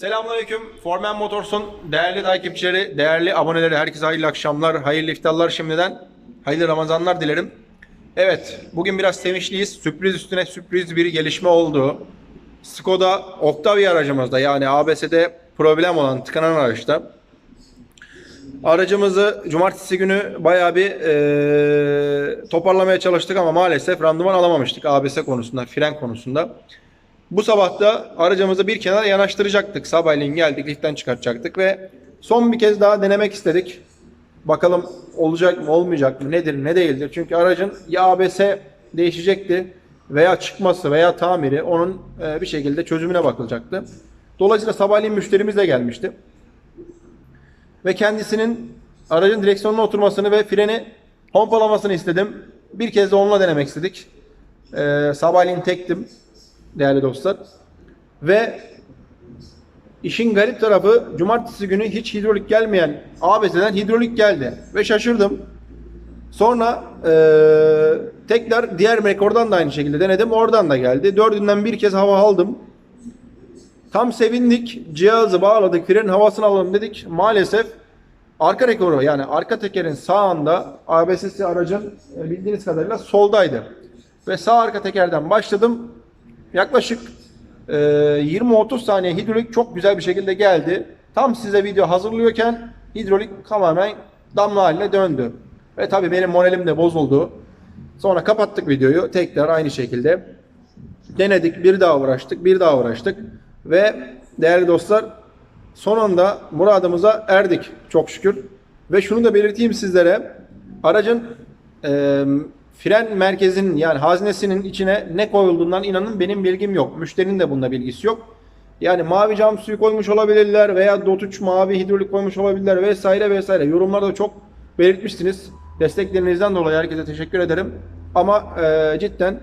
Selamünaleyküm. Formen Motors'un değerli takipçileri, değerli aboneleri, herkese hayırlı akşamlar, hayırlı iftarlar şimdiden. Hayırlı Ramazanlar dilerim. Evet, bugün biraz sevinçliyiz. Sürpriz üstüne sürpriz bir gelişme oldu. Skoda Octavia aracımızda yani ABS'de problem olan tıkanan araçta Aracımızı cumartesi günü bayağı bir eee, toparlamaya çalıştık ama maalesef randıman alamamıştık ABS konusunda, fren konusunda. Bu sabah da aracımızı bir kenara yanaştıracaktık. Sabahleyin geldik, liften çıkartacaktık ve son bir kez daha denemek istedik. Bakalım olacak mı, olmayacak mı, nedir, ne değildir. Çünkü aracın ya ABS değişecekti veya çıkması veya tamiri onun eee, bir şekilde çözümüne bakılacaktı. Dolayısıyla sabahleyin müşterimiz de gelmişti ve kendisinin aracın direksiyonuna oturmasını ve freni pompalamasını istedim. Bir kez de onunla denemek istedik. Ee, sabahleyin tektim değerli dostlar. Ve işin garip tarafı cumartesi günü hiç hidrolik gelmeyen ABS'den hidrolik geldi. Ve şaşırdım. Sonra eee, tekrar diğer rekordan da aynı şekilde denedim. Oradan da geldi. Dördünden bir kez hava aldım. Tam sevindik. Cihazı bağladık. Frenin havasını alalım dedik. Maalesef arka rekoru yani arka tekerin sağında ABS'si aracın e, bildiğiniz kadarıyla soldaydı. Ve sağ arka tekerden başladım. Yaklaşık e, 20-30 saniye hidrolik çok güzel bir şekilde geldi. Tam size video hazırlıyorken hidrolik tamamen damla haline döndü. Ve tabii benim moralim de bozuldu. Sonra kapattık videoyu. Tekrar aynı şekilde denedik. Bir daha uğraştık. Bir daha uğraştık. Ve değerli dostlar son anda muradımıza erdik çok şükür. Ve şunu da belirteyim sizlere. Aracın e, fren merkezinin yani haznesinin içine ne koyulduğundan inanın benim bilgim yok. Müşterinin de bunda bilgisi yok. Yani mavi cam suyu koymuş olabilirler veya dotuç mavi hidrolik koymuş olabilirler vesaire vesaire. Yorumlarda çok belirtmişsiniz. Desteklerinizden dolayı herkese teşekkür ederim. Ama e, cidden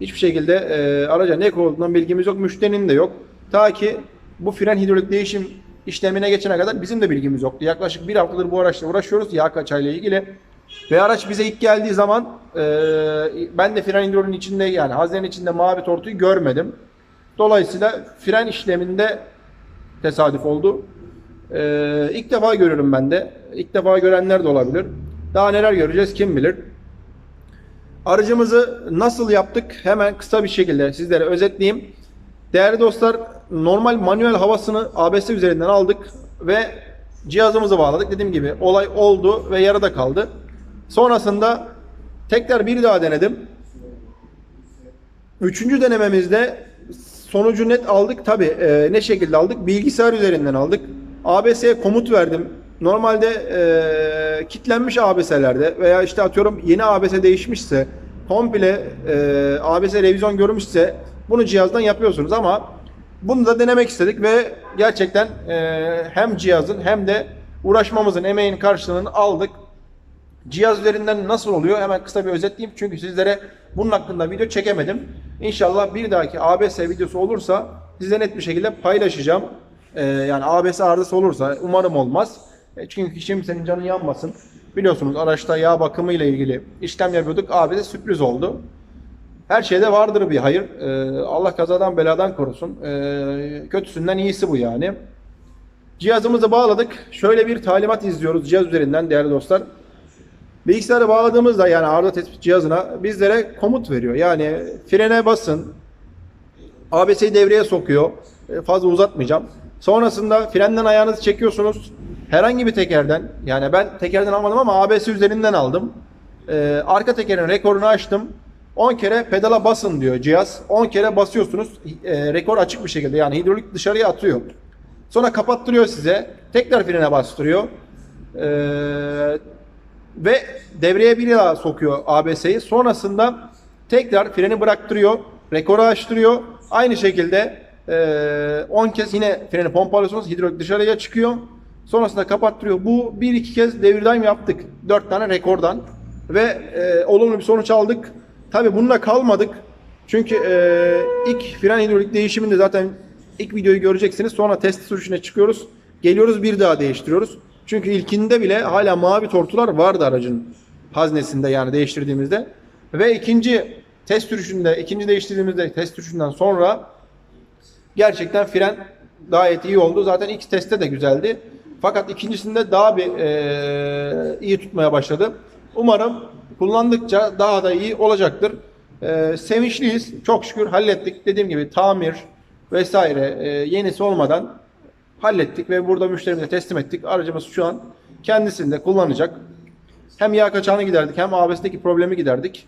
hiçbir şekilde e, araca ne koyulduğundan bilgimiz yok. Müşterinin de yok. Ta ki bu fren hidrolik değişim işlemine geçene kadar bizim de bilgimiz yoktu. Yaklaşık bir haftadır bu araçla uğraşıyoruz yağ kaçağıyla ilgili. Ve araç bize ilk geldiği zaman e, ben de fren hidroliğin içinde yani haznenin içinde mavi tortuyu görmedim. Dolayısıyla fren işleminde tesadüf oldu. E, ilk defa görüyorum ben de. İlk defa görenler de olabilir. Daha neler göreceğiz kim bilir. Aracımızı nasıl yaptık hemen kısa bir şekilde sizlere özetleyeyim. Değerli dostlar normal manuel havasını ABS üzerinden aldık ve cihazımızı bağladık. Dediğim gibi olay oldu ve yarıda kaldı. Sonrasında tekrar bir daha denedim. Üçüncü denememizde sonucu net aldık. Tabi ne şekilde aldık? Bilgisayar üzerinden aldık. ABS'ye komut verdim. Normalde e, kitlenmiş ABS'lerde veya işte atıyorum yeni ABS değişmişse komple e, ABS revizyon görmüşse bunu cihazdan yapıyorsunuz ama bunu da denemek istedik ve gerçekten e, hem cihazın hem de uğraşmamızın emeğin karşılığını aldık. Cihaz üzerinden nasıl oluyor hemen kısa bir özetleyeyim çünkü sizlere bunun hakkında video çekemedim. İnşallah bir dahaki ABS videosu olursa size net bir şekilde paylaşacağım. E, yani ABS arızası olursa umarım olmaz. E, çünkü kimsenin canı yanmasın. Biliyorsunuz araçta yağ bakımı ile ilgili işlem yapıyorduk. ABS sürpriz oldu. Her şeyde vardır bir hayır. Ee, Allah kazadan beladan korusun. Ee, kötüsünden iyisi bu yani. Cihazımızı bağladık. Şöyle bir talimat izliyoruz cihaz üzerinden değerli dostlar. Bilgisayara bağladığımızda yani arıza tespit cihazına bizlere komut veriyor. Yani frene basın. ABS'yi devreye sokuyor. Ee, fazla uzatmayacağım. Sonrasında frenden ayağınızı çekiyorsunuz. Herhangi bir tekerden yani ben tekerden almadım ama ABS üzerinden aldım. Ee, arka tekerin rekorunu açtım. 10 kere pedala basın diyor cihaz. 10 kere basıyorsunuz. E, rekor açık bir şekilde yani hidrolik dışarıya atıyor. Sonra kapattırıyor size. Tekrar frene bastırıyor. E, ve devreye bir daha sokuyor ABS'yi. Sonrasında tekrar freni bıraktırıyor. Rekoru açtırıyor. Aynı şekilde e, 10 kez yine freni pompalıyorsunuz. Hidrolik dışarıya çıkıyor. Sonrasında kapattırıyor. Bu bir iki kez devirdaim yaptık. 4 tane rekordan. Ve e, olumlu bir sonuç aldık. Tabi bununla kalmadık. Çünkü e, ilk fren hidrolik değişiminde zaten ilk videoyu göreceksiniz. Sonra test sürüşüne çıkıyoruz. Geliyoruz bir daha değiştiriyoruz. Çünkü ilkinde bile hala mavi tortular vardı aracın haznesinde yani değiştirdiğimizde. Ve ikinci test sürüşünde, ikinci değiştirdiğimizde test sürüşünden sonra gerçekten fren gayet iyi oldu. Zaten ilk testte de güzeldi. Fakat ikincisinde daha bir e, iyi tutmaya başladı. Umarım kullandıkça daha da iyi olacaktır. E, sevinçliyiz. Çok şükür hallettik. Dediğim gibi tamir vesaire e, yenisi olmadan hallettik ve burada müşterimize teslim ettik. Aracımız şu an kendisinde kullanacak. Hem yağ kaçağını giderdik hem ABS'deki problemi giderdik.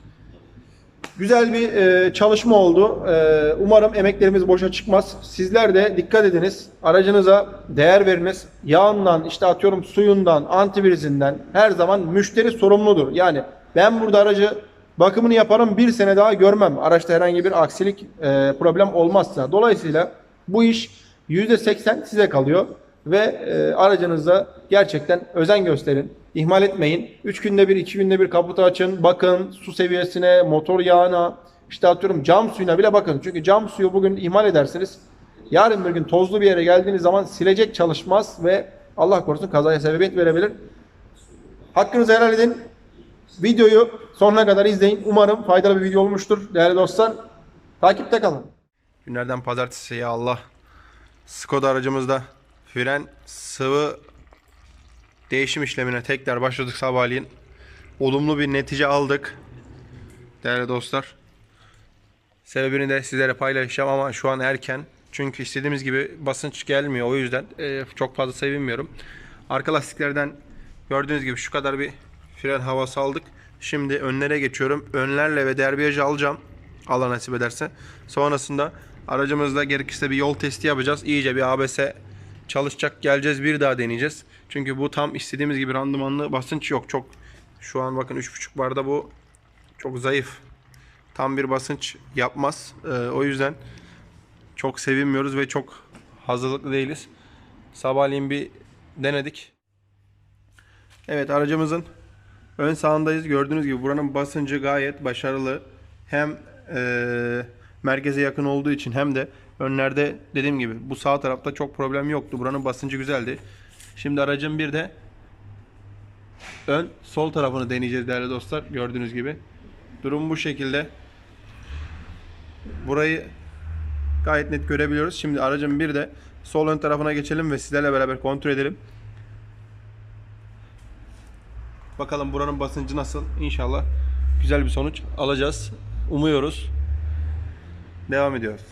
Güzel bir e, çalışma oldu. E, umarım emeklerimiz boşa çıkmaz. Sizler de dikkat ediniz. Aracınıza değer veriniz. Yağından, işte atıyorum suyundan, antivirizinden her zaman müşteri sorumludur. Yani ben burada aracı bakımını yaparım bir sene daha görmem. Araçta herhangi bir aksilik, e, problem olmazsa. Dolayısıyla bu iş %80 size kalıyor ve e, aracınıza gerçekten özen gösterin. İhmal etmeyin. 3 günde bir, 2 günde bir kaputu açın. Bakın su seviyesine, motor yağına, işte atıyorum cam suyuna bile bakın. Çünkü cam suyu bugün ihmal edersiniz. Yarın bir gün tozlu bir yere geldiğiniz zaman silecek çalışmaz ve Allah korusun kazaya sebebiyet verebilir. Hakkınızı helal edin. Videoyu sonuna kadar izleyin. Umarım faydalı bir video olmuştur değerli dostlar. Takipte kalın. Günlerden pazartesi ya Allah. Skoda aracımızda fren sıvı değişim işlemine tekrar başladık sabahleyin. Olumlu bir netice aldık. Değerli dostlar. Sebebini de sizlere paylaşacağım ama şu an erken. Çünkü istediğimiz gibi basınç gelmiyor. O yüzden e, çok fazla sevinmiyorum. Arka lastiklerden gördüğünüz gibi şu kadar bir fren havası aldık. Şimdi önlere geçiyorum. Önlerle ve derbiyajı alacağım. Allah nasip ederse. Sonrasında aracımızda gerekirse bir yol testi yapacağız. İyice bir ABS çalışacak. Geleceğiz bir daha deneyeceğiz. Çünkü bu tam istediğimiz gibi randımanlı basınç yok. Çok şu an bakın 3.5 barda bu çok zayıf. Tam bir basınç yapmaz. Ee, o yüzden çok sevinmiyoruz ve çok hazırlıklı değiliz. Sabahleyin bir denedik. Evet aracımızın ön sağındayız. Gördüğünüz gibi buranın basıncı gayet başarılı. Hem eee, merkeze yakın olduğu için hem de önlerde dediğim gibi bu sağ tarafta çok problem yoktu. Buranın basıncı güzeldi. Şimdi aracın bir de ön sol tarafını deneyeceğiz değerli dostlar. Gördüğünüz gibi. Durum bu şekilde. Burayı gayet net görebiliyoruz. Şimdi aracın bir de sol ön tarafına geçelim ve sizlerle beraber kontrol edelim. Bakalım buranın basıncı nasıl? İnşallah güzel bir sonuç alacağız. Umuyoruz. Devam ediyoruz.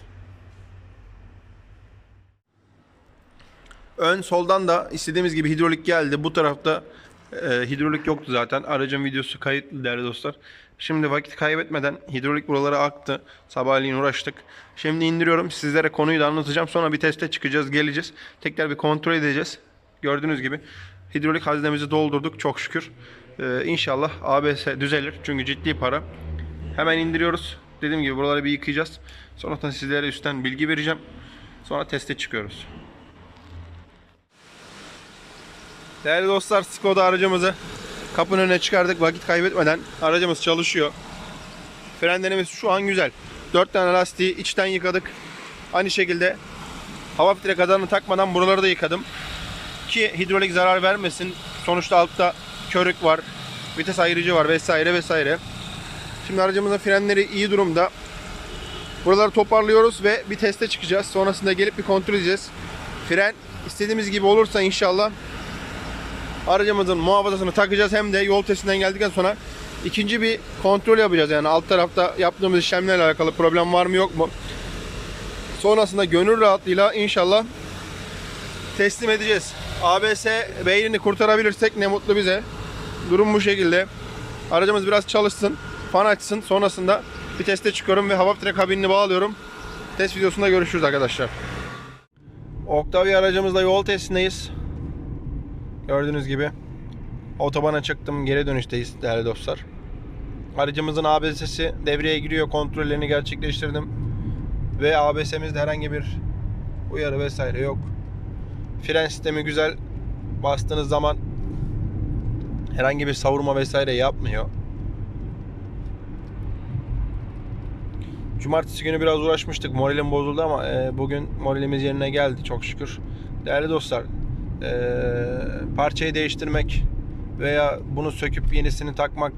Ön soldan da istediğimiz gibi hidrolik geldi. Bu tarafta e, hidrolik yoktu zaten. Aracın videosu kayıtlı değerli dostlar. Şimdi vakit kaybetmeden hidrolik buralara aktı. Sabahleyin uğraştık. Şimdi indiriyorum. Sizlere konuyu da anlatacağım. Sonra bir teste çıkacağız, geleceğiz. Tekrar bir kontrol edeceğiz. Gördüğünüz gibi hidrolik haznemizi doldurduk çok şükür. Ee, inşallah ABS düzelir. Çünkü ciddi para. Hemen indiriyoruz. Dediğim gibi buraları bir yıkayacağız. Sonradan sizlere üstten bilgi vereceğim. Sonra teste çıkıyoruz. Değerli dostlar Skoda aracımızı kapının önüne çıkardık vakit kaybetmeden. Aracımız çalışıyor. Frenlerimiz şu an güzel. 4 tane lastiği içten yıkadık. Aynı şekilde hava filtre kadarını takmadan buraları da yıkadım. Ki hidrolik zarar vermesin. Sonuçta altta körük var. Vites ayırıcı var vesaire vesaire. Şimdi aracımızın frenleri iyi durumda. Buraları toparlıyoruz ve bir teste çıkacağız. Sonrasında gelip bir kontrol edeceğiz. Fren istediğimiz gibi olursa inşallah aracımızın muhafazasını takacağız hem de yol testinden geldikten sonra ikinci bir kontrol yapacağız. Yani alt tarafta yaptığımız işlemlerle alakalı problem var mı yok mu? Sonrasında gönül rahatlığıyla inşallah teslim edeceğiz. ABS beynini kurtarabilirsek ne mutlu bize. Durum bu şekilde. Aracımız biraz çalışsın, fan açsın. Sonrasında bir teste çıkıyorum ve hava filtre kabinini bağlıyorum. Test videosunda görüşürüz arkadaşlar. Octavia aracımızla yol testindeyiz. Gördüğünüz gibi otobana çıktım. Geri dönüşteyiz değerli dostlar. Aracımızın ABS'si devreye giriyor. Kontrollerini gerçekleştirdim. Ve ABS'mizde herhangi bir uyarı vesaire yok. Fren sistemi güzel. Bastığınız zaman herhangi bir savurma vesaire yapmıyor. Cumartesi günü biraz uğraşmıştık. Moralim bozuldu ama e, bugün moralimiz yerine geldi çok şükür. Değerli dostlar, e, parçayı değiştirmek veya bunu söküp yenisini takmak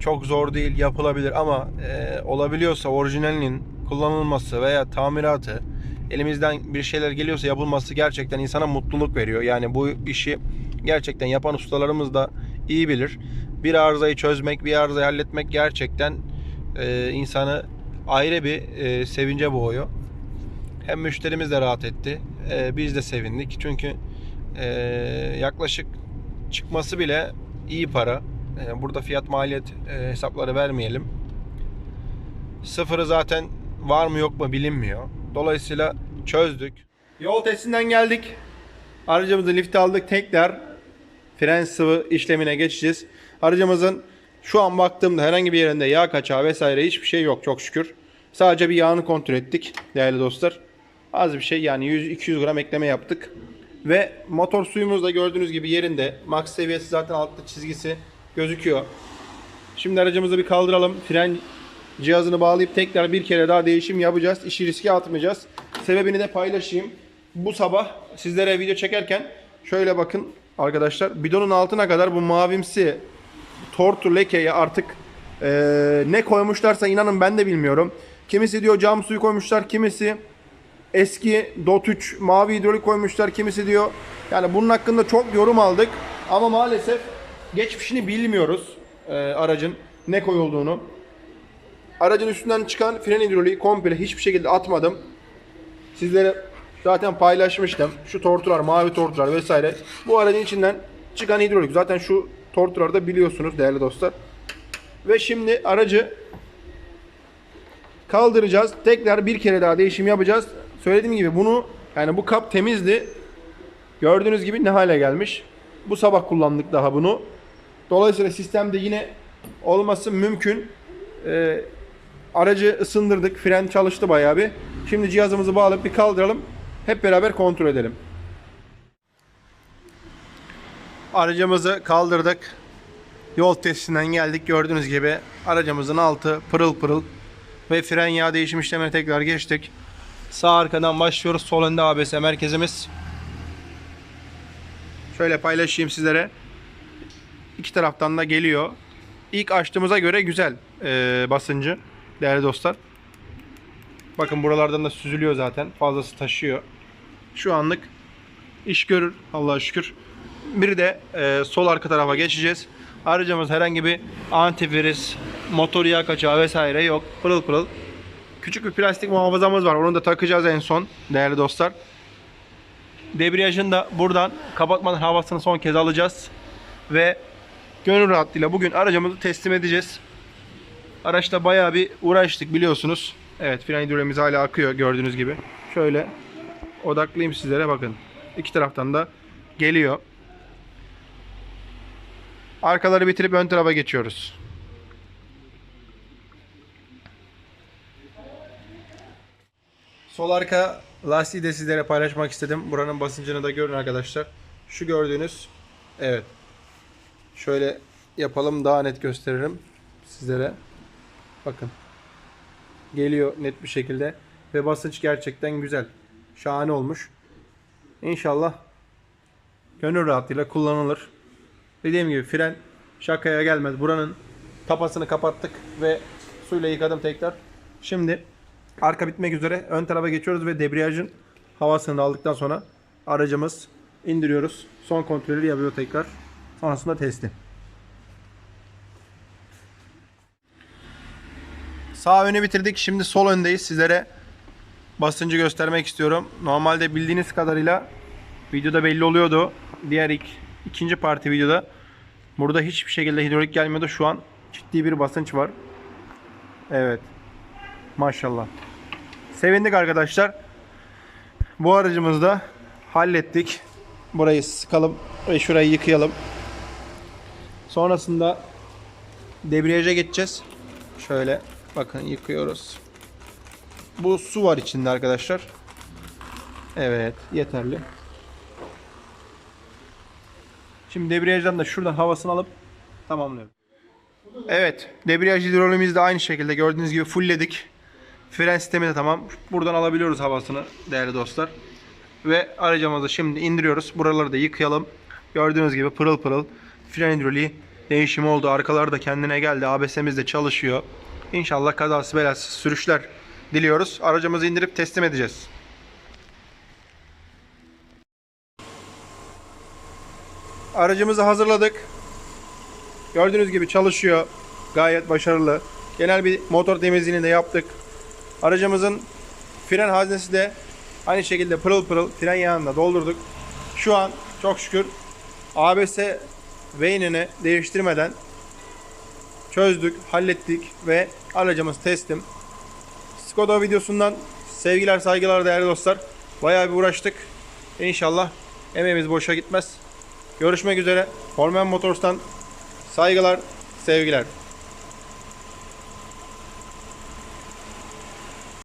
çok zor değil, yapılabilir ama e, olabiliyorsa orijinalinin kullanılması veya tamiratı elimizden bir şeyler geliyorsa yapılması gerçekten insana mutluluk veriyor. Yani bu işi gerçekten yapan ustalarımız da iyi bilir. Bir arızayı çözmek, bir arızayı halletmek gerçekten e, insanı ayrı bir e, sevince boğuyor. Hem müşterimiz de rahat etti, e, biz de sevindik. Çünkü e, yaklaşık çıkması bile iyi para. E, burada fiyat maliyet e, hesapları vermeyelim. Sıfırı zaten var mı yok mu bilinmiyor. Dolayısıyla çözdük. Yol testinden geldik. Aracımızı lifte aldık. Tekrar fren sıvı işlemine geçeceğiz. Aracımızın şu an baktığımda herhangi bir yerinde yağ kaçağı vesaire hiçbir şey yok çok şükür. Sadece bir yağını kontrol ettik değerli dostlar. Az bir şey yani 100-200 gram ekleme yaptık. Ve motor suyumuz da gördüğünüz gibi yerinde. Max seviyesi zaten altta çizgisi gözüküyor. Şimdi aracımızı bir kaldıralım. Fren cihazını bağlayıp tekrar bir kere daha değişim yapacağız. İşi riske atmayacağız. Sebebini de paylaşayım. Bu sabah sizlere video çekerken şöyle bakın arkadaşlar. Bidonun altına kadar bu mavimsi tortu lekeyi artık eee, ne koymuşlarsa inanın ben de bilmiyorum. Kimisi diyor cam suyu koymuşlar, kimisi eski Dot 3 mavi hidrolik koymuşlar, kimisi diyor. Yani bunun hakkında çok yorum aldık ama maalesef geçmişini bilmiyoruz eee, aracın ne koyulduğunu. Aracın üstünden çıkan fren hidroliği komple hiçbir şekilde atmadım. Sizlere zaten paylaşmıştım. Şu tortular, mavi tortular vesaire. Bu aracın içinden çıkan hidrolik. Zaten şu tortuları da biliyorsunuz değerli dostlar. Ve şimdi aracı kaldıracağız. Tekrar bir kere daha değişim yapacağız. Söylediğim gibi bunu yani bu kap temizdi. Gördüğünüz gibi ne hale gelmiş. Bu sabah kullandık daha bunu. Dolayısıyla sistemde yine olması mümkün. Ee, aracı ısındırdık. Fren çalıştı bayağı bir. Şimdi cihazımızı bağlayıp bir kaldıralım. Hep beraber kontrol edelim. Aracımızı kaldırdık. Yol testinden geldik. Gördüğünüz gibi aracımızın altı pırıl pırıl. Ve fren yağ değişim işlemine tekrar geçtik. Sağ arkadan başlıyoruz. Sol önde ABS merkezimiz. Şöyle paylaşayım sizlere. İki taraftan da geliyor. İlk açtığımıza göre güzel ee, basıncı değerli dostlar. Bakın buralardan da süzülüyor zaten. Fazlası taşıyor. Şu anlık iş görür Allah'a şükür. Bir de e, sol arka tarafa geçeceğiz. Aracımız herhangi bir antivirüs, motor yağ kaçağı vesaire yok. Pırıl pırıl. Küçük bir plastik muhafazamız var. Onu da takacağız en son değerli dostlar. Debriyajın da buradan kapatmadan havasını son kez alacağız. Ve gönül rahatlığıyla bugün aracımızı teslim edeceğiz. Araçta bayağı bir uğraştık biliyorsunuz. Evet fren hidrolemiz hala akıyor gördüğünüz gibi. Şöyle odaklayayım sizlere bakın. İki taraftan da geliyor. Arkaları bitirip ön tarafa geçiyoruz. Sol arka lastiği de sizlere paylaşmak istedim. Buranın basıncını da görün arkadaşlar. Şu gördüğünüz evet. Şöyle yapalım daha net gösteririm sizlere. Bakın. Geliyor net bir şekilde ve basınç gerçekten güzel. Şahane olmuş. İnşallah gönül rahatlığıyla kullanılır. Dediğim gibi fren şakaya gelmez. Buranın tapasını kapattık ve suyla yıkadım tekrar. Şimdi arka bitmek üzere ön tarafa geçiyoruz ve debriyajın havasını aldıktan sonra aracımız indiriyoruz. Son kontrolü yapıyor tekrar. Sonrasında teslim. Sağ önü bitirdik. Şimdi sol öndeyiz. Sizlere basıncı göstermek istiyorum. Normalde bildiğiniz kadarıyla videoda belli oluyordu. Diğer ilk ikinci parti videoda burada hiçbir şekilde hidrolik gelmiyordu. Şu an ciddi bir basınç var. Evet. Maşallah. Sevindik arkadaşlar. Bu aracımızda hallettik. Burayı sıkalım ve şurayı yıkayalım. Sonrasında debriyaja geçeceğiz. Şöyle bakın yıkıyoruz. Bu su var içinde arkadaşlar. Evet yeterli. Şimdi debriyajdan da şuradan havasını alıp tamamlıyorum. Evet debriyaj hidrolimizi de aynı şekilde gördüğünüz gibi fullledik. Fren sistemi de tamam. Buradan alabiliyoruz havasını değerli dostlar. Ve aracımızı şimdi indiriyoruz. Buraları da yıkayalım. Gördüğünüz gibi pırıl pırıl fren hidroliği değişimi oldu. Arkalar da kendine geldi. ABS'miz de çalışıyor. İnşallah kazası belasız sürüşler diliyoruz. Aracımızı indirip teslim edeceğiz. Aracımızı hazırladık. Gördüğünüz gibi çalışıyor. Gayet başarılı. Genel bir motor temizliğini de yaptık. Aracımızın fren haznesi de aynı şekilde pırıl pırıl fren yağını da doldurduk. Şu an çok şükür ABS veynini değiştirmeden çözdük, hallettik ve aracımız teslim. Skoda videosundan sevgiler saygılar değerli dostlar. Bayağı bir uğraştık. İnşallah emeğimiz boşa gitmez. Görüşmek üzere. Formen Motors'tan saygılar, sevgiler.